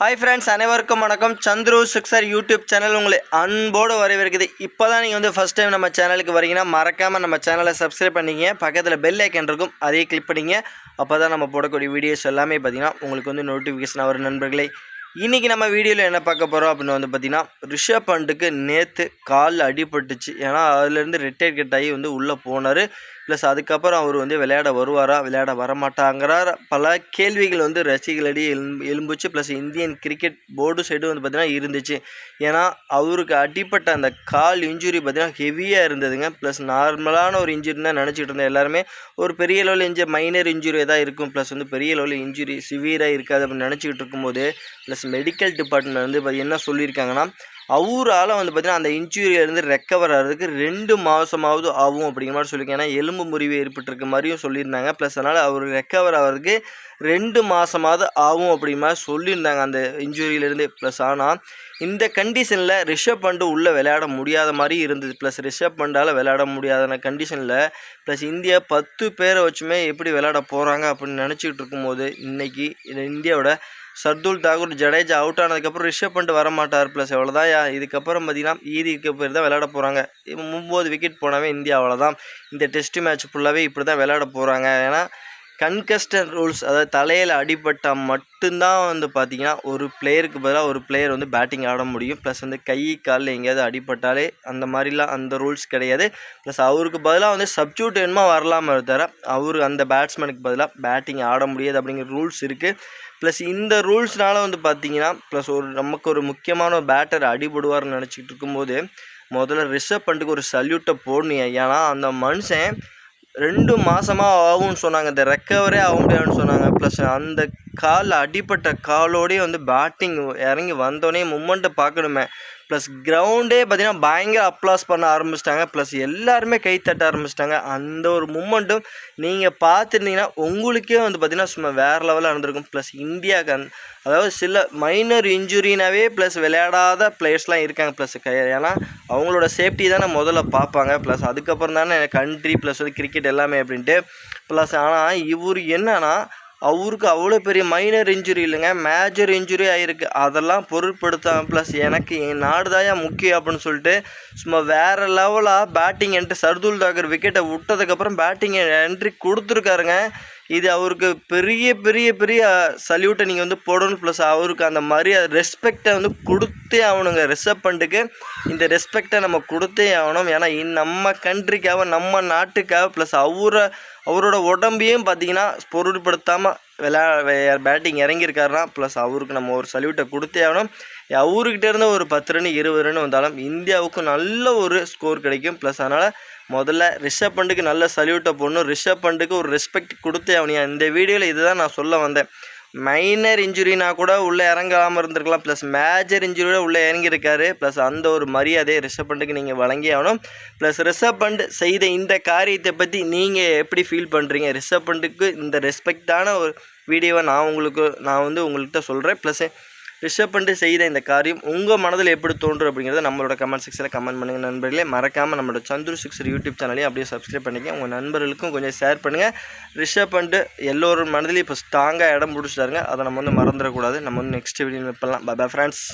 Hi friends அனைவருக்கும் வணக்கம். Chandru sixer YouTube channel உங்களை அன்போடு வரவேற்குது. இப்போ தான் நீங்கள் வந்து ஃபஸ்ட் டைம் நம்ம சேனலுக்கு வரீங்கன்னா மறக்காமல் நம்ம சேனலை சப்ஸ்கிரைப் பண்ணிங்க பக்கத்தில் பெல் ஐக்கன் இருக்கும் அதையே கிளிக் பண்ணிங்க அப்போ தான் நம்ம போடக்கூடிய வீடியோஸ் எல்லாமே பார்த்தீங்கன்னா உங்களுக்கு வந்து நோட்டிஃபிகேஷன் வரும் நண்பர்களே. இன்றைக்கி நம்ம வீடியோவில் என்ன பார்க்க போகிறோம் அப்படின்னு வந்து பார்த்திங்கன்னா ரிஷப் பண்ட்டுக்கு நேற்று காலில் அடிபட்டுச்சு. ஏன்னா அதுலேருந்து ரிட்டையர் கட் ஆகி வந்து உள்ளே போனார். ப்ளஸ் அதுக்கப்புறம் அவர் வந்து விளையாட வருவாரா விளையாட வரமாட்டாங்கிறார். பல கேள்விகள் வந்து ரசிகர்களிடையே எழும்பு எழும்புச்சு. Plus Indian cricket board side வந்து பார்த்திங்கன்னா இருந்துச்சு. ஏன்னா அவருக்கு அடிப்பட்ட அந்த கால் இன்ஜுரி பார்த்திங்கன்னா ஹெவியாக இருந்ததுங்க. ப்ளஸ் நார்மலான ஒரு இன்ஜுரி தான் நினச்சிட்டு இருந்தேன் எல்லாருமே. ஒரு பெரிய லெவலில் இன்ஜுரி மைனர் இன்ஜுரி தான் இருக்கும். ப்ளஸ் வந்து பெரிய லெவலில் இன்ஜுரி சிவியராக இருக்காது அப்படின்னு நினச்சிக்கிட்டு இருக்கும்போது ப்ளஸ் மெடிக்கல் டிபார்ட்மெண்ட் வந்து பார்த்தி என்ன சொல்லியிருக்காங்கன்னா அவரால் வந்து பார்த்திங்கன்னா அந்த இன்ஜுரியிலேருந்து ரெக்கவர் ஆகிறதுக்கு ரெண்டு மாதமாவது ஆகும் அப்படிங்கிற மாதிரி சொல்லியிருக்காங்க. ஏன்னா எலும்பு முறிவு ஏற்பட்டிருக்க மாதிரியும் சொல்லியிருந்தாங்க. ப்ளஸ் அதனால் அவர் ரெக்கவர் ஆகிறதுக்கு ரெண்டு மாதமாவது ஆகும் அப்படிங்கிற மாதிரி சொல்லியிருந்தாங்க அந்த இன்ஜுரியிலேருந்து ப்ளஸ் ஆனால் இந்த கண்டிஷனில் ரிஷப் பண்டு உள்ளே விளையாட முடியாத மாதிரி இருந்தது. ப்ளஸ் ரிஷப் பண்டால் விளையாட முடியாத கண்டிஷனில் ப்ளஸ் இந்தியா பத்து பேரை வச்சுமே எப்படி விளையாட போகிறாங்க அப்படின்னு நினச்சிக்கிட்டு இருக்கும்போது இன்றைக்கி இந்தியாவோட சர்துல் தாகூர் ஜடேஜா அவுட் ஆனதுக்கப்புறம் ரிஷப் பண்ணிட்டு வர மாட்டார் ப்ளஸ் எவ்வளோதான் இதுக்கப்புறம் பார்த்தீங்கன்னா ஈதிக்கு பேர் தான் விளையாட போகிறாங்க ஒம்பது விக்கெட் போனாவே இந்தியா அவ்வளோதான் இந்த டெஸ்ட் மேட்ச் ஃபுல்லாகவே இப்படி தான் விளையாட போகிறாங்க ஏன்னா கன்கஸ்டன் ரூல்ஸ் அதாவது தலையில் அடிபட்டால் மட்டும்தான் வந்து பார்த்திங்கன்னா ஒரு பிளேயருக்கு பதிலாக ஒரு பிளேயர் வந்து பேட்டிங் ஆட முடியும். ப்ளஸ் வந்து கை காலில் எங்கேயாவது அடிபட்டாலே அந்த மாதிரிலாம் அந்த ரூல்ஸ் கிடையாது. ப்ளஸ் அவருக்கு பதிலாக வந்து சப்ஜூட் வேணுமா வரலாமல் தவிர அவர் அந்த பேட்ஸ்மேனுக்கு பதிலாக பேட்டிங் ஆட முடியாது அப்படிங்கிற ரூல்ஸ் இருக்குது ப்ளஸ் இந்த ரூல்ஸ்னால வந்து பார்த்தீங்கன்னா ப்ளஸ் ஒரு நமக்கு ஒரு முக்கியமான ஒரு பேட்டர் அடிபடுவார்னு நினச்சிக்கிட்டு இருக்கும்போது முதல்ல ரிஷப் பண்ணிட்டு ஒரு சல்யூட்டை போடணும் ஏன்னா அந்த மனுஷன் ரெண்டு மாதமாக ஆகும்னு சொன்னாங்க. இந்த ரெக்கவரே ஆக முடியாதுன்னு சொன்னாங்க. ப்ளஸ் அந்த காலில் அடிப்பட்ட காலோடயே வந்து பேட்டிங் இறங்கி வந்தோடனே மூமெண்ட்டை பார்க்கணுமே. ப்ளஸ் கிரவுண்டே பார்த்திங்கன்னா பயங்கர அப்ளாஸ் பண்ண ஆரம்பிச்சிட்டாங்க. ப்ளஸ் எல்லாருமே கை தட்ட ஆரம்பிச்சிட்டாங்க. அந்த ஒரு மூமெண்ட்டும் நீங்கள் பார்த்துருந்தீங்கன்னா உங்களுக்கே வந்து பார்த்திங்கன்னா சும்மா வேறு லெவலில் இருந்திருக்கும். ப்ளஸ் இந்தியாவுக்கு அந் அதாவது சில மைனர் இன்ஜுரினாவே ப்ளஸ் விளையாடாத பிளேயர்ஸ்லாம் இருக்காங்க. ப்ளஸ் ஏன்னா அவங்களோட சேஃப்டி தானே முதல்ல பார்ப்பாங்க. ப்ளஸ் அதுக்கப்புறம் தானே கண்ட்ரி ப்ளஸ் வந்து கிரிக்கெட் எல்லாமே அப்படின்ட்டு. ப்ளஸ் ஆனால் இவர் என்னன்னா அவருக்கு அவ்வளோ பெரிய மைனர் இன்ஜுரி இல்லைங்க. மேஜர் இன்ஜுரி ஆகிருக்கு அதெல்லாம் பொருட்படுத்தாமல் ப்ளஸ் எனக்கு என் நாடுதாயா முக்கியம் அப்படின்னு சொல்லிட்டு சும்மா வேறு லெவலாக பேட்டிங் என்ட்ரி சர்துல் தாக்கர் விக்கெட்டை விட்டதுக்கப்புறம் பேட்டிங் என்ட்ரி கொடுத்துருக்காருங்க. இது அவருக்கு பெரிய பெரிய பெரிய சல்யூட்டை நீங்கள் வந்து போடணும். ப்ளஸ் அவருக்கு அந்த மாதிரி ரெஸ்பெக்டை வந்து கொடுத்தே ஆகணுங்க. ரிசர்வ் பண்ணிட்டுக்கு இந்த ரெஸ்பெக்டை நம்ம கொடுத்தே ஆகணும். ஏன்னா நம்ம கண்ட்ரிக்காக நம்ம நாட்டுக்காக ப்ளஸ் அவரை அவரோட உடம்பையும் பார்த்தீங்கன்னா பொருட்படுத்தாமல் விளையா பேட்டிங் இறங்கியிருக்காருனா ப்ளஸ் அவருக்கு நம்ம ஒரு சல்யூட்டை கொடுத்தே ஆகணும். அவர்கிட்ட ஒரு பத்து ரன் இருபது ரன் வந்தாலும் இந்தியாவுக்கு நல்ல ஒரு ஸ்கோர் கிடைக்கும். ப்ளஸ் அதனால் முதல்ல ரிஷப் பண்டுக்கு நல்ல சல்யூட்டை போடணும். ரிஷப் பண்டுக்கு ஒரு ரெஸ்பெக்ட் கொடுத்தே அவனியா இந்த வீடியோவில் இதுதான் நான் சொல்ல வந்தேன். மைனர் இன்ஜுரினா கூட உள்ளே இறங்காமல் இருந்திருக்கலாம். ப்ளஸ் மேஜர் இன்ஜுரியோட உள்ளே இறங்கியிருக்காரு. ப்ளஸ் அந்த ஒரு மரியாதையை ரிஷப் பண்டுக்கு நீங்கள் வழங்கி ஆகணும். ப்ளஸ் ரிஷப் பண்ட் செய்த இந்த காரியத்தை பற்றி நீங்கள் எப்படி ஃபீல் பண்ணுறீங்க ரிஷப் பண்டுக்கு இந்த ரெஸ்பெக்டான ஒரு வீடியோவை நான் உங்களுக்கு நான் வந்து உங்கள்கிட்ட சொல்கிறேன் ப்ளஸ் ரிஷப் பண்ணிட்டு செய்த இந்த காரியம் உங்கள் மனதில் எப்படி தோன்றும் அப்படிங்கிறத நம்மளோட கமெண்ட் செக்ஷனில் கமெண்ட் பண்ணுங்கள் நண்பர்களே. மறக்காமல் நம்மளோட சந்துரு சிக்ஸர் யூடியூப் சேனலையும் அப்படியே சப்ஸ்கிரைப் பண்ணிக்க உங்கள் நண்பர்களுக்கும் கொஞ்சம் ஷேர் பண்ணுங்கள் ரிஷப் பண்ணிட்டு எல்லோரும் மனதிலையும் இப்போ ஸ்ட்ராங்காக இடம் பிடிச்சிட்டாருங்க. அதை நம்ம வந்து மறந்துடக்கூடாது. நம்ம வந்து நெக்ஸ்ட் வீடியோ பண்ணலாம். Bye friends